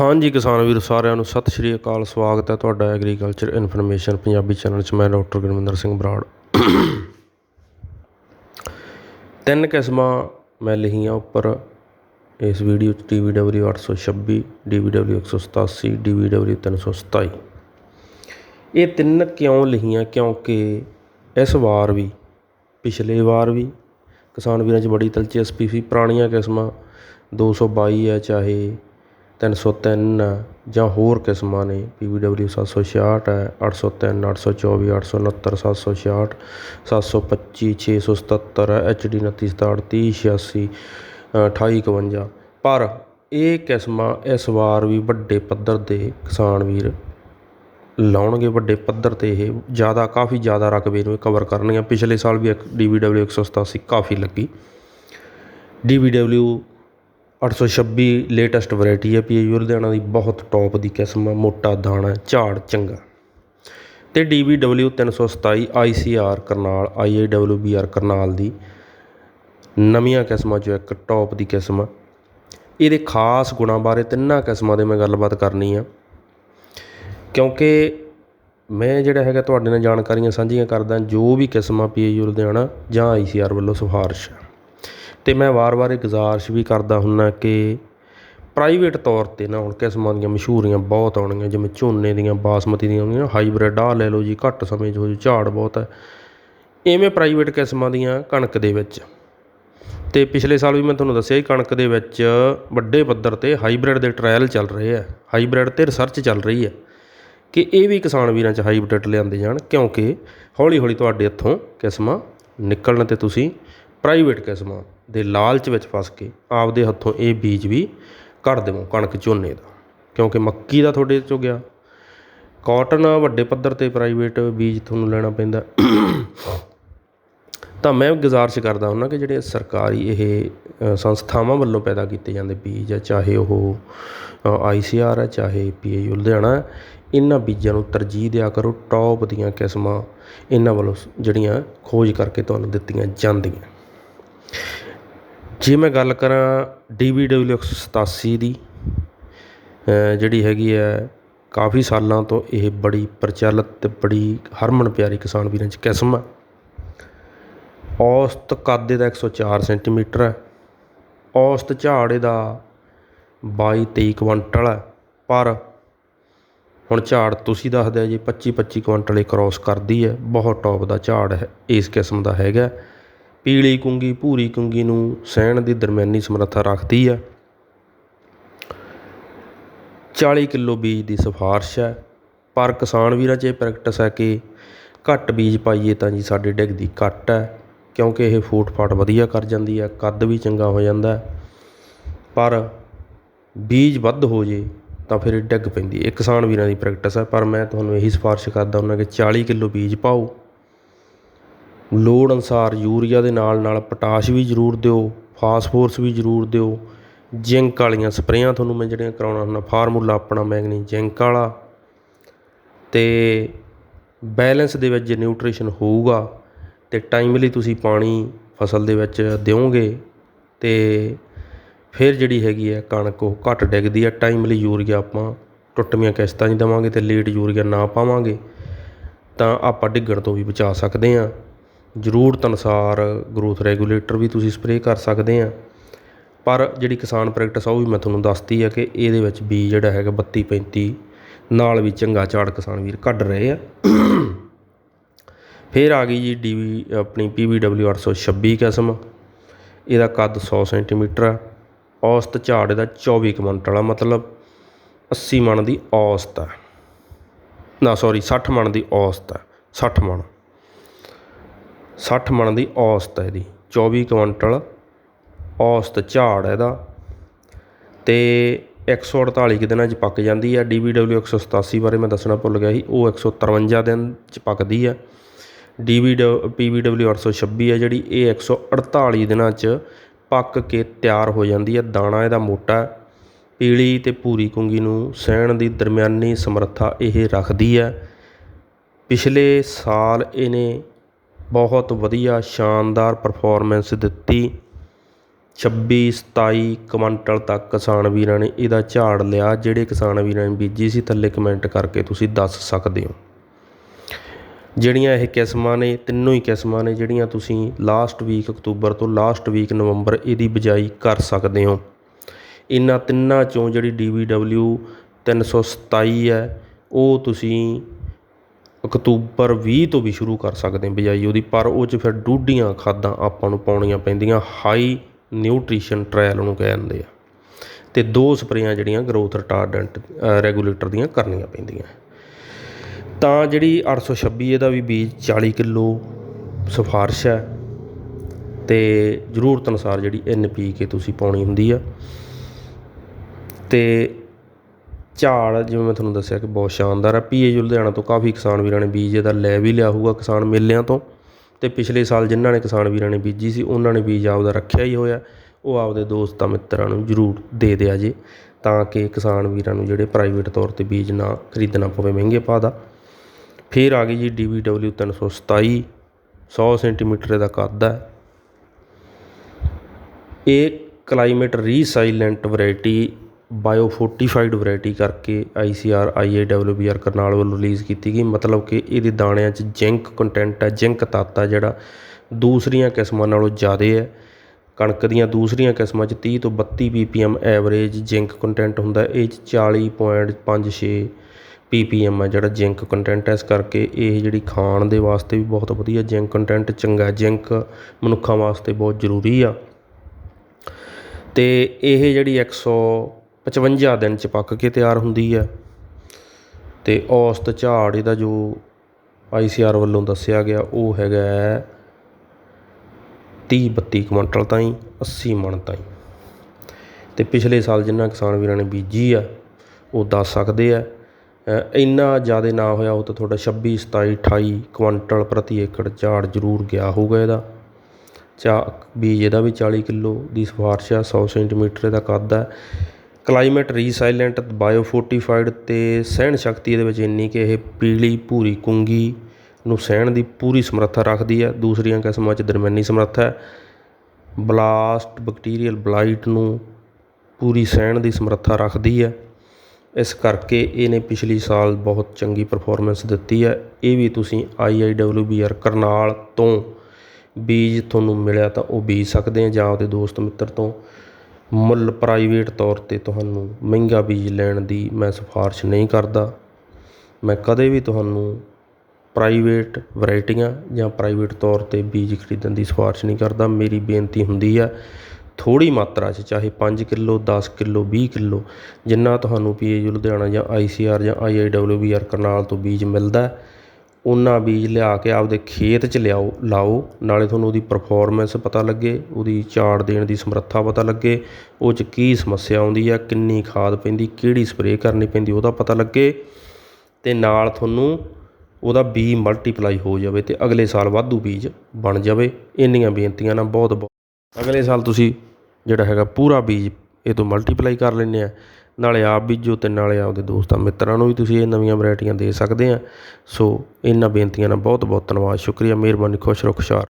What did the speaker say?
ਹਾਂਜੀ ਕਿਸਾਨ ਵੀਰ, ਸਾਰਿਆਂ ਨੂੰ ਸਤਿ ਸ਼੍ਰੀ ਅਕਾਲ, ਸਵਾਗਤ ਹੈ ਤੁਹਾਡਾ ਐਗਰੀਕਲਚਰ ਇਨਫੋਰਮੇਸ਼ਨ ਪੰਜਾਬੀ ਚੈਨਲ 'ਚ। ਮੈਂ ਡਾਕਟਰ ਗੁਰਮਿੰਦਰ ਸਿੰਘ ਬਰਾੜ। ਤਿੰਨ ਕਿਸਮਾਂ ਮੈਂ ਲਿਖੀਆਂ ਉੱਪਰ ਇਸ ਵੀਡੀਓ 'ਚ DVW 826 DVW 187 DVW 327 ਇਹ ਤਿੰਨ ਕਿਉਂ ਲਿਖੀਆਂ? ਕਿਉਂਕਿ ਇਸ ਵਾਰ ਵੀ, ਪਿਛਲੇ ਵਾਰ ਵੀ ਕਿਸਾਨ ਵੀਰਾਂ 'ਚ ਬੜੀ ਦਿਲਚਸਪੀ ਸੀ। ਪੁਰਾਣੀਆਂ ਕਿਸਮਾਂ 222 ਹੈ, ਚਾਹੇ ਤਿੰਨ ਸੌ ਤਿੰਨ ਜਾਂ ਹੋਰ ਕਿਸਮਾਂ ਨੇ, ਪੀ ਬੀ ਡਬਲਿਊ ਸੱਤ ਸੌ ਛਿਆਹਠ ਹੈ 803 824 869 766 725 677 ਹੈ HD 2967 3086 2851 ਪਰ ਇਹ ਕਿਸਮਾਂ ਇਸ ਵਾਰ ਵੀ ਵੱਡੇ ਪੱਧਰ 'ਤੇ ਕਿਸਾਨ ਵੀਰ ਲਾਉਣਗੇ, ਵੱਡੇ ਪੱਧਰ ਤੇ ਇਹ ਜ਼ਿਆਦਾ, ਕਾਫੀ ਜ਼ਿਆਦਾ ਰਕਬੇ ਨੂੰ ਕਵਰ ਕਰਨਗੀਆਂ ਪਿਛਲੇ ਸਾਲ ਵੀ ਇੱਕ ਸੌ ਸਤਾਸੀ ਕਾਫੀ ਲੱਗੀ। ਡੀ ਬੀ ਡਬਲਿਊ ਅੱਠ ਸੌ ਛੱਬੀ ਲੇਟੈਸਟ ਵਰਾਇਟੀ ਹੈ ਪੀਏ ਲੁਧਿਆਣਾ ਦੀ, ਬਹੁਤ ਟੌਪ ਦੀ ਕਿਸਮ ਆ ਮੋਟਾ ਦਾਣਾ ਝਾੜ ਚੰਗਾ। ਤੇ DVW 327 ICR Karnal IAWBR Karnal ਦੀ ਨਵੀਆਂ ਕਿਸਮਾਂ ਚੋਂ ਇੱਕ ਟੌਪ ਦੀ ਕਿਸਮ ਆ ਇਹਦੇ ਖਾਸ ਗੁਣਾਂ ਬਾਰੇ ਤਿੰਨਾਂ ਕਿਸਮਾਂ ਦੇ ਮੈਂ ਗੱਲਬਾਤ ਕਰਨੀ ਆ। ਕਿਉਂਕਿ ਮੈਂ ਜਿਹੜਾ ਹੈਗਾ, ਤੁਹਾਡੇ ਨਾਲ ਜਾਣਕਾਰੀਆਂ ਸਾਂਝੀਆਂ ਕਰਦਾ ਜੋ ਵੀ ਕਿਸਮਾਂ ਪੀਏ ਲੁਧਿਆਣਾ ਜਾਂ ਆਈਸੀਆਰ ਵੱਲੋਂ ਸਿਫਾਰਿਸ਼ ਅਤੇ ਮੈਂ ਵਾਰ-ਵਾਰ ਇਹ ਗੁਜ਼ਾਰਿਸ਼ ਵੀ ਕਰਦਾ ਹੁੰਦਾ ਕਿ ਪ੍ਰਾਈਵੇਟ ਤੌਰ ਤੇ ਨਾ ਹੁਣ ਕਿਸਮਾਂ ਦੀਆਂ ਮਸ਼ਹੂਰੀਆਂ ਬਹੁਤ ਆਉਣਗੀਆਂ, ਜਿਵੇਂ ਝੋਨੇ ਦੀਆਂ, ਬਾਸਮਤੀ ਦੀਆਂ ਆਉਂਦੀਆਂ ਹਾਈਬ੍ਰਿਡ ਆਹ ਲੈ ਲਓ ਜੀ, ਘੱਟ ਸਮੇਂ 'ਚ ਹੋ ਜੂ, ਝਾੜ ਬਹੁਤ ਹੈ। ਇਵੇਂ ਪ੍ਰਾਈਵੇਟ ਕਿਸਮਾਂ ਦੀਆਂ ਕਣਕ ਦੇ ਵਿੱਚ। ਅਤੇ ਪਿਛਲੇ ਸਾਲ ਵੀ ਮੈਂ ਤੁਹਾਨੂੰ ਦੱਸਿਆ ਹੀ ਕਣਕ ਦੇ ਵਿੱਚ ਵੱਡੇ ਪੱਧਰ ਤੇ ਹਾਈਬ੍ਰਿਡ ਦੇ ਟਰਾਇਲ ਚੱਲ ਰਹੇ ਆ। ਹਾਈਬ੍ਰਿਡ ਤੇ ਰਿਸਰਚ ਚੱਲ ਰਹੀ ਹੈ ਕਿ ਇਹ ਵੀ ਕਿਸਾਨ ਵੀਰਾਂ 'ਚ ਹਾਈਬ੍ਰਿਡ ਲਿਆਂਦੇ ਜਾਣ, ਕਿਉਂਕਿ ਹੌਲੀ-ਹੌਲੀ ਤੁਹਾਡੇ ਹੱਥੋਂ ਕਿਸਮਾਂ ਨਿਕਲਣ ਤੇ ਤੁਸੀਂ ਪ੍ਰਾਈਵੇਟ ਕਿਸਮਾਂ ਦੇ ਲਾਲਚ ਵਿੱਚ ਫਸ ਕੇ ਆਪਦੇ ਹੱਥੋਂ ਇਹ ਬੀਜ ਵੀ ਕੱਢ ਦੇਵੋ ਕਣਕ ਝੋਨੇ ਦਾ। ਕਿਉਂਕਿ ਮੱਕੀ ਦਾ ਤੁਹਾਡੇ ਚੋਂ ਗਿਆ। ਕੋਟਨ ਵੱਡੇ ਪੱਧਰ ਤੇ ਪ੍ਰਾਈਵੇਟ ਬੀਜ ਤੁਹਾਨੂੰ ਲੈਣਾ ਪੈਂਦਾ। ਤਾਂ ਮੈਂ ਗੁਜ਼ਾਰਿਸ਼ ਕਰਦਾ ਹੁੰਦਾ ਕਿ ਜਿਹੜੇ ਸਰਕਾਰੀ ਇਹ ਸੰਸਥਾਵਾਂ ਵੱਲੋਂ ਪੈਦਾ ਕੀਤੇ ਜਾਂਦੇ ਬੀਜ ਆ, ਚਾਹੇ ਉਹ ਆਈ ਸੀ ਆਰ ਹੈ ਚਾਹੇ ਪੀ ਪੀਏਯੂ ਲੁਧਿਆਣਾ, ਇਹਨਾਂ ਬੀਜਾਂ ਨੂੰ ਤਰਜੀਹ ਦਿਆ ਕਰੋ। ਟੌਪ ਦੀਆਂ ਕਿਸਮਾਂ ਇਹਨਾਂ ਵੱਲੋਂ ਜਿਹੜੀਆਂ ਖੋਜ ਕਰਕੇ ਤੁਹਾਨੂੰ ਦਿੱਤੀਆਂ ਜਾਂਦੀਆਂ। ਜੇ ਮੈਂ ਗੱਲ ਕਰਾਂ ਡੀ ਬੀ ਡਬਲਿਊ ਇੱਕ ਸੌ ਸਤਾਸੀ ਦੀ ਜਿਹੜੀ ਹੈਗੀ ਹੈ ਕਾਫੀ ਸਾਲਾਂ ਤੋਂ ਇਹ ਬੜੀ ਪ੍ਰਚਲਿਤ ਅਤੇ ਬੜੀ ਹਰਮਨ ਪਿਆਰੀ ਕਿਸਾਨ ਵੀਰਾਂ 'ਚ ਕਿਸਮ ਆ। ਔਸਤ ਕੱਦ ਦਾ 104 ਸੈਂਟੀਮੀਟਰ ਹੈ ਔਸਤ ਝਾੜ ਇਹਦਾ ਬਾਈ ਤੇਈ ਕੁਇੰਟਲ ਹੈ ਪਰ ਹੁਣ ਝਾੜ ਤੁਸੀਂ ਦੱਸਦੇ ਜੀ 25 25 ਕੁਇੰਟਲ ਇਹ ਕ੍ਰੋਸ ਕਰਦੀ ਹੈ, ਬਹੁਤ ਟੌਪ ਦਾ ਝਾੜ ਹੈ, ਇਸ ਕਿਸਮ ਦਾ ਹੈਗਾ। ਪੀਲੀ ਕੁੰਗੀ, ਭੂਰੀ ਕੁੰਗੀ ਨੂੰ ਸਹਿਣ ਦੀ ਦਰਮਿਆਨੀ ਸਮਰੱਥਾ ਰੱਖਦੀ ਹੈ। 40 ਕਿਲੋ ਬੀਜ ਦੀ ਸਿਫਾਰਿਸ਼ ਹੈ। ਪਰ ਕਿਸਾਨ ਵੀਰਾਂ 'ਚ ਇਹ ਪ੍ਰੈਕਟਿਸ ਹੈ ਕਿ ਘੱਟ ਬੀਜ ਪਾਈਏ ਤਾਂ ਜੀ ਸਾਡੇ ਡਿੱਗਦੀ ਘੱਟ ਹੈ, ਕਿਉਂਕਿ ਇਹ ਫੂਟ ਫਾਟ ਵਧੀਆ ਕਰ ਜਾਂਦੀ ਹੈ, ਕੱਦ ਵੀ ਚੰਗਾ ਹੋ ਜਾਂਦਾ ਪਰ ਬੀਜ ਵੱਧ ਹੋ ਜੇ ਤਾਂ ਫਿਰ ਇਹ ਡਿੱਗ ਪੈਂਦੀ ਇਹ ਕਿਸਾਨ ਵੀਰਾਂ ਦੀ ਪ੍ਰੈਕਟਿਸ ਹੈ। ਪਰ ਮੈਂ ਤੁਹਾਨੂੰ ਇਹੀ ਸਿਫਾਰਿਸ਼ ਕਰਦਾ ਹੁੰਦਾ ਕਿ 40 ਕਿਲੋ ਬੀਜ ਪਾਓ। ਲੋੜ ਅਨੁਸਾਰ ਯੂਰੀਆ ਦੇ ਨਾਲ ਨਾਲ ਪੋਟਾਸ਼ ਵੀ ਜ਼ਰੂਰ ਦਿਓ, ਫਾਸਫੋਰਸ ਵੀ ਜ਼ਰੂਰ ਦਿਓ। ਜਿੰਕ ਵਾਲੀਆਂ ਸਪਰੇਆਂ ਤੁਹਾਨੂੰ ਮੈਂ ਜਿਹੜੀਆਂ ਕਰਾਉਣਾ ਹੁੰਦਾ, ਫਾਰਮੂਲਾ ਆਪਣਾ ਮੈਗਨੀ ਜਿੰਕ ਵਾਲਾ। ਅਤੇ ਬੈਲੈਂਸ ਦੇ ਵਿੱਚ ਜੇ ਨਿਊਟ੍ਰੀਸ਼ਨ ਹੋਊਗਾ ਅਤੇ ਟਾਈਮਲੀ ਤੁਸੀਂ ਪਾਣੀ ਫਸਲ ਦੇ ਵਿੱਚ ਦਿਓਗੇ ਅਤੇ ਫਿਰ ਜਿਹੜੀ ਹੈਗੀ ਹੈ ਕਣਕ ਉਹ ਘੱਟ ਡਿੱਗਦੀ ਹੈ। ਟਾਈਮਲੀ ਯੂਰੀਆ ਆਪਾਂ ਟੁੱਟਵੀਆਂ ਕਿਸ਼ਤਾਂ 'ਚ ਦੇਵਾਂਗੇ ਅਤੇ ਲੇਟ ਯੂਰੀਆ ਨਾ ਪਾਵਾਂਗੇ, ਤਾਂ ਆਪਾਂ ਡਿੱਗਣ ਤੋਂ ਵੀ ਬਚਾ ਸਕਦੇ ਹਾਂ। ਜ਼ਰੂਰਤ ਅਨੁਸਾਰ ਗਰੋਥ ਰੈਗੂਲੇਟਰ ਵੀ ਤੁਸੀਂ ਸਪਰੇਅ ਕਰ ਸਕਦੇ ਆ। ਪਰ ਜਿਹੜੀ ਕਿਸਾਨ ਪ੍ਰੈਕਟਿਸ ਆ ਉਹ ਵੀ ਮੈਂ ਤੁਹਾਨੂੰ ਦੱਸਤੀ ਆ ਕਿ ਇਹਦੇ ਵਿੱਚ ਬੀ ਜਿਹੜਾ ਹੈਗਾ 32 35 ਨਾਲ ਵੀ ਚੰਗਾ ਝਾੜ ਕਿਸਾਨ ਵੀਰ ਕੱਢ ਰਹੇ ਆ। ਫਿਰ ਆ ਗਈ ਜੀ ਡੀਵੀ ਆਪਣੀ PVW 826 ਕਿਸਮ। ਇਹਦਾ ਕੱਦ 100 ਸੈਂਟੀਮੀਟਰ ਆ। ਔਸਤ ਝਾੜ ਇਹਦਾ 24 ਕੁਇੰਟਲ ਆ, ਮਤਲਬ 80 ਮਣ ਦੀ ਔਸਤ ਹੈ ਨਾ ਸੌਰੀ 60 ਮਣ ਦੀ ਔਸਤ ਹੈ 60 ਮਣ। ਸੱਠ ਮਣ ਦੀ ਔਸਤ ਹੈ ਇਹਦੀ 24 ਕੁਇੰਟਲ ਔਸਤ ਝਾੜ ਇਹਦਾ। ਤੇ 148 ਕਿ ਦਿਨਾਂ 'ਚ ਪੱਕ ਜਾਂਦੀ ਹੈ। DVW 187 ਬਾਰੇ ਮੈਂ ਦੱਸਣਾ ਭੁੱਲ ਗਿਆ ਸੀ, ਉਹ 153 ਦਿਨ 'ਚ ਪੱਕਦੀ ਹੈ। DVW PVW 826 ਹੈ ਜਿਹੜੀ, ਇਹ 148 ਦਿਨਾਂ 'ਚ ਪੱਕ ਕੇ ਤਿਆਰ ਹੋ ਜਾਂਦੀ ਹੈ। ਦਾਣਾ ਇਹਦਾ ਮੋਟਾ ਪੀਲੀ ਤੇ ਭੂਰੀ ਕੁੰਗੀ ਨੂੰ ਸਹਿਣ ਦੀ ਦਰਮਿਆਨੀ ਸਮਰੱਥਾ ਇਹ ਰੱਖਦੀ ਹੈ। ਪਿਛਲੇ ਸਾਲ ਇਹਨੇ ਬਹੁਤ ਵਧੀਆ ਸ਼ਾਨਦਾਰ ਪਰਫੋਰਮੈਂਸ ਦਿੱਤੀ। ਛੱਬੀ, ਸਤਾਈ ਕੁਆਂਟਲ ਤੱਕ ਕਿਸਾਨ ਵੀਰਾਂ ਨੇ ਇਹਦਾ ਝਾੜ ਲਿਆ। ਜਿਹੜੇ ਕਿਸਾਨ ਵੀਰਾਂ ਨੇ ਬੀਜੀ ਸੀ, ਥੱਲੇ ਕਮੈਂਟ ਕਰਕੇ ਤੁਸੀਂ ਦੱਸ ਸਕਦੇ ਹੋ। ਜਿਹੜੀਆਂ ਇਹ ਕਿਸਮਾਂ ਨੇ, ਤਿੰਨੋਂ ਹੀ ਕਿਸਮਾਂ ਨੇ, ਜਿਹੜੀਆਂ ਤੁਸੀਂ ਲਾਸਟ ਵੀਕ ਅਕਤੂਬਰ ਤੋਂ ਲਾਸਟ ਵੀਕ ਨਵੰਬਰ ਇਹਦੀ ਬਿਜਾਈ ਕਰ ਸਕਦੇ ਹੋ। ਇਹਨਾਂ ਤਿੰਨਾਂ ਚੋਂ ਜਿਹੜੀ DVW 327 ਹੈ, ਉਹ ਤੁਸੀਂ ਅਕਤੂਬਰ ਵੀਹ ਤੋਂ ਵੀ ਸ਼ੁਰੂ ਕਰ ਸਕਦੇ ਬਿਜਾਈ ਉਹਦੀ, ਪਰ ਉਹ 'ਚ ਫਿਰ ਡੂਢੀਆਂ ਖਾਦਾਂ ਆਪਾਂ ਨੂੰ ਪਾਉਣੀਆਂ ਪੈਂਦੀਆਂ ਹਾਈ ਨਿਊਟ੍ਰੀਸ਼ਨ ਟ੍ਰਾਇਲ ਉਹਨੂੰ ਕਹਿੰਦੇ ਆ। ਤੇ ਦੋ ਸਪਰੇਆਂ ਜਿਹੜੀਆਂ ਗਰੋਥ ਰਿਟਾਰਡੈਂਟ ਰੈਗੂਲੇਟਰ ਦੀਆਂ ਕਰਨੀਆਂ ਪੈਂਦੀਆਂ। ਤਾਂ ਜਿਹੜੀ 826 ਇਹਦਾ ਵੀ ਬੀਜ 40 ਕਿਲੋ ਸਿਫਾਰਿਸ਼ ਹੈ। ਤੇ ਜ਼ਰੂਰਤ ਅਨੁਸਾਰ ਜਿਹੜੀ ਐਨ ਪੀ ਕੇ ਤੁਸੀਂ ਪਾਉਣੀ ਹੁੰਦੀ ਆ। ਤੇ ਝਾੜ, ਜਿਵੇਂ ਮੈਂ ਤੁਹਾਨੂੰ ਦੱਸਿਆ ਕਿ ਬਹੁਤ ਸ਼ਾਨਦਾਰ ਹੈ ਪੀਏ ਲੁਧਿਆਣਾ ਤੋਂ ਕਾਫੀ ਕਿਸਾਨ ਵੀਰਾਂ ਨੇ ਬੀਜ ਇਹਦਾ ਲੈ ਵੀ ਲਿਆ ਹੋਊਗਾ ਕਿਸਾਨ ਮੇਲਿਆਂ ਤੋਂ। ਅਤੇ ਪਿਛਲੇ ਸਾਲ ਜਿਨ੍ਹਾਂ ਨੇ ਕਿਸਾਨ ਵੀਰਾਂ ਨੇ ਬੀਜੀ ਸੀ, ਉਹਨਾਂ ਨੇ ਬੀਜ ਆਪਦਾ ਰੱਖਿਆ ਹੀ ਹੋਇਆ। ਉਹ ਆਪਦੇ ਦੋਸਤਾਂ ਮਿੱਤਰਾਂ ਨੂੰ ਜ਼ਰੂਰ ਦੇ ਦਿਆ ਜੇ, ਤਾਂ ਕਿ ਕਿਸਾਨ ਵੀਰਾਂ ਨੂੰ ਜਿਹੜੇ ਪ੍ਰਾਈਵੇਟ ਤੌਰ ਤੇ ਬੀਜ ਨਾ ਖਰੀਦਣਾ ਪਵੇ ਮਹਿੰਗੇ ਭਾਅ ਦਾ। ਫਿਰ ਆ ਗਈ ਜੀ DVW 327 100 ਸੈਂਟੀਮੀਟਰ ਦਾ ਕੱਦ ਹੈ ਇਹ climate resilient variety bio fortified variety ਕਰਕੇ I C R, I A W B R Karnal ਵੱਲੋਂ ਰਿਲੀਜ਼ ਕੀਤੀ ਗਈ। ਮਤਲਬ ਕਿ ਇਹਦੇ ਦਾਣਿਆਂ 'ਚ ਜ਼ਿੰਕ ਕੰਟੈਂਟ ਹੈ ਜ਼ਿੰਕ ਤੱਤ ਆ ਜਿਹੜਾ ਦੂਸਰੀਆਂ ਕਿਸਮਾਂ ਨਾਲੋਂ ਜ਼ਿਆਦਾ ਹੈ ਕਣਕ ਦੀਆਂ ਦੂਸਰੀਆਂ ਕਿਸਮਾਂ 'ਚ 30 ਤੋਂ 32 ppm ਐਵਰੇਜ ਜ਼ਿੰਕ ਕੰਟੈਂਟ ਹੁੰਦਾ। ਇਹ 'ਚ 40.56 ppm ਹੈ ਜਿਹੜਾ ਜ਼ਿੰਕ ਕੰਟੈਂਟ ਹੈ ਇਸ ਕਰਕੇ ਇਹ ਜਿਹੜੀ ਖਾਣ ਦੇ ਵਾਸਤੇ ਵੀ ਬਹੁਤ ਵਧੀਆ, ਜ਼ਿੰਕ ਕੰਟੈਂਟ ਚੰਗਾ, ਜ਼ਿੰਕ ਮਨੁੱਖਾਂ ਵਾਸਤੇ ਬਹੁਤ ਜ਼ਰੂਰੀ ਆ। ਤੇ ਇਹ ਜਿਹੜੀ 155 ਦਿਨ ਚ ਪੱਕ ਕੇ ਤਿਆਰ ਹੁੰਦੀ ਹੈ। ਅਤੇ ਔਸਤ ਝਾੜ ਇਹਦਾ ਜੋ ਆਈ ਸੀ ਆਰ ਵੱਲੋਂ ਦੱਸਿਆ ਗਿਆ, ਉਹ ਹੈਗਾ ਤੀਹ ਬੱਤੀ ਕੁਇੰਟਲ ਤਾਈਂ 80 ਮਣ ਤਾਈਂ। ਅਤੇ ਪਿਛਲੇ ਸਾਲ ਜਿੰਨਾ ਕਿਸਾਨ ਵੀਰਾਂ ਨੇ ਬੀਜੀ ਆ, ਉਹ ਦੱਸ ਸਕਦੇ ਆ ਇੰਨਾ ਜ਼ਿਆਦਾ ਨਾ ਹੋਇਆ ਉਹ ਤਾਂ ਤੁਹਾਡਾ 26 27 28 ਕੁਇੰਟਲ ਪ੍ਰਤੀ ਏਕੜ ਝਾੜ ਜ਼ਰੂਰ ਗਿਆ ਹੋਊਗਾ ਇਹਦਾ। ਚਾ, ਬੀਜ ਇਹਦਾ ਵੀ 40 ਕਿਲੋ ਦੀ ਸਿਫਾਰਿਸ਼ ਆ 100 ਸੈਂਟੀਮੀਟਰ ਦਾ ਕੱਦ ਹੈ ਕਲਾਈਮੇਟ ਰੀਸਾਈਲੈਂਟ ਬਾਇਓ ਅਤੇ ਸਹਿਣ ਸ਼ਕਤੀ ਇਹਦੇ ਵਿੱਚ ਇੰਨੀ ਕਿ ਇਹ ਪੀਲੀ ਭੂਰੀ ਕੁੰਗੀ ਨੂੰ ਸਹਿਣ ਦੀ ਪੂਰੀ ਸਮਰੱਥਾ ਰੱਖਦੀ ਹੈ। ਦੂਸਰੀਆਂ ਕਿਸਮਾਂ 'ਚ ਦਰਮਿਆਨੀ ਸਮਰੱਥਾ ਹੈ। ਬਲਾਸਟ ਬੈਕਟੀਰੀਅਲ ਬਲਾਈਟ ਨੂੰ ਪੂਰੀ ਸਹਿਣ ਦੀ ਸਮਰੱਥਾ ਰੱਖਦੀ ਹੈ। ਇਸ ਕਰਕੇ ਇਹਨੇ ਪਿਛਲੀ ਸਾਲ ਬਹੁਤ ਚੰਗੀ ਪਰਫਾਰਮੈਂਸ ਦਿੱਤੀ ਹੈ। ਇਹ ਵੀ ਤੁਸੀਂ IIWBR ਕਰਨਾਲ ਤੋਂ ਬੀਜ ਤੁਹਾਨੂੰ ਮਿਲਿਆ ਤਾਂ ਉਹ ਬੀਜ ਸਕਦੇ ਆ ਜਾਂ ਆਪਦੇ ਦੋਸਤ ਮਿੱਤਰ ਤੋਂ। ਮੁੱਲ ਪ੍ਰਾਈਵੇਟ ਤੌਰ ਤੇ ਤੁਹਾਨੂੰ ਮਹਿੰਗਾ ਬੀਜ ਲੈਣ ਦੀ ਮੈਂ ਸਿਫਾਰਿਸ਼ ਨਹੀਂ ਕਰਦਾ। ਮੈਂ ਕਦੇ ਵੀ ਤੁਹਾਨੂੰ ਪ੍ਰਾਈਵੇਟ ਵਰਾਇਟੀਆਂ ਜਾਂ ਪ੍ਰਾਈਵੇਟ ਤੌਰ ਤੇ ਬੀਜ ਖਰੀਦਣ ਦੀ ਸਿਫਾਰਿਸ਼ ਨਹੀਂ ਕਰਦਾ। ਮੇਰੀ ਬੇਨਤੀ ਹੁੰਦੀ ਆ, ਥੋੜ੍ਹੀ ਮਾਤਰਾ 'ਚ, ਚਾਹੇ ਪੰਜ ਕਿੱਲੋ, ਦਸ ਕਿੱਲੋ, ਵੀਹ ਕਿੱਲੋ, ਜਿੰਨਾ ਤੁਹਾਨੂੰ ਪੀ ਏ ਯੂ ਲੁਧਿਆਣਾ ਜਾਂ ਆਈ ਸੀ ਆਰ ਜਾਂ I I W B R Karnal ਤੋਂ ਬੀਜ ਮਿਲਦਾ ਉਹਨਾਂ ਬੀਜ ਲਿਆ ਕੇ ਆਪਦੇ ਖੇਤ 'ਚ ਲਿਆਓ, ਲਾਓ, ਨਾਲੇ ਤੁਹਾਨੂੰ ਉਹਦੀ ਪਰਫੋਰਮੈਂਸ ਪਤਾ ਲੱਗੇ, ਉਹਦੀ ਝਾੜ ਦੇਣ ਦੀ ਸਮਰੱਥਾ ਪਤਾ ਲੱਗੇ, ਉਹ 'ਚ ਕੀ ਸਮੱਸਿਆ ਆਉਂਦੀ ਆ ਕਿੰਨੀ ਖਾਦ ਪੈਂਦੀ, ਕਿਹੜੀ ਸਪਰੇਅ ਕਰਨੀ ਪੈਂਦੀ ਉਹਦਾ ਪਤਾ ਲੱਗੇ ਅਤੇ ਨਾਲ ਤੁਹਾਨੂੰ ਉਹਦਾ ਬੀ ਮਲਟੀਪਲਾਈ ਹੋ ਜਾਵੇ ਅਤੇ ਅਗਲੇ ਸਾਲ ਵਾਧੂ ਬੀਜ ਬਣ ਜਾਵੇ। ਇੰਨੀਆਂ ਬੇਨਤੀਆਂ ਨਾਲ ਬਹੁਤ ਬਹੁਤ ਅਗਲੇ ਸਾਲ ਤੁਸੀਂ ਜਿਹੜਾ ਹੈਗਾ ਪੂਰਾ ਬੀਜ ਇਹ ਤੋਂ ਮਲਟੀਪਲਾਈ ਕਰ ਲੈਂਦੇ ਆ। ਨਾਲੇ ਆਪ ਬੀਜੋ ਅਤੇ ਨਾਲੇ ਆਪਦੇ ਦੋਸਤਾਂ ਮਿੱਤਰਾਂ ਨੂੰ ਵੀ ਤੁਸੀਂ ਇਹ ਨਵੀਆਂ ਵਰਾਇਟੀਆਂ ਦੇ ਸਕਦੇ ਆ। ਸੋ ਇਹਨਾਂ ਬੇਨਤੀਆਂ ਨਾਲ ਬਹੁਤ ਬਹੁਤ ਧੰਨਵਾਦ। ਸ਼ੁਕਰੀਆ, ਮਿਹਰਬਾਨੀ, ਖੁਸ਼ ਰਹੋ, ਖੁਸ਼ਹਾਲ।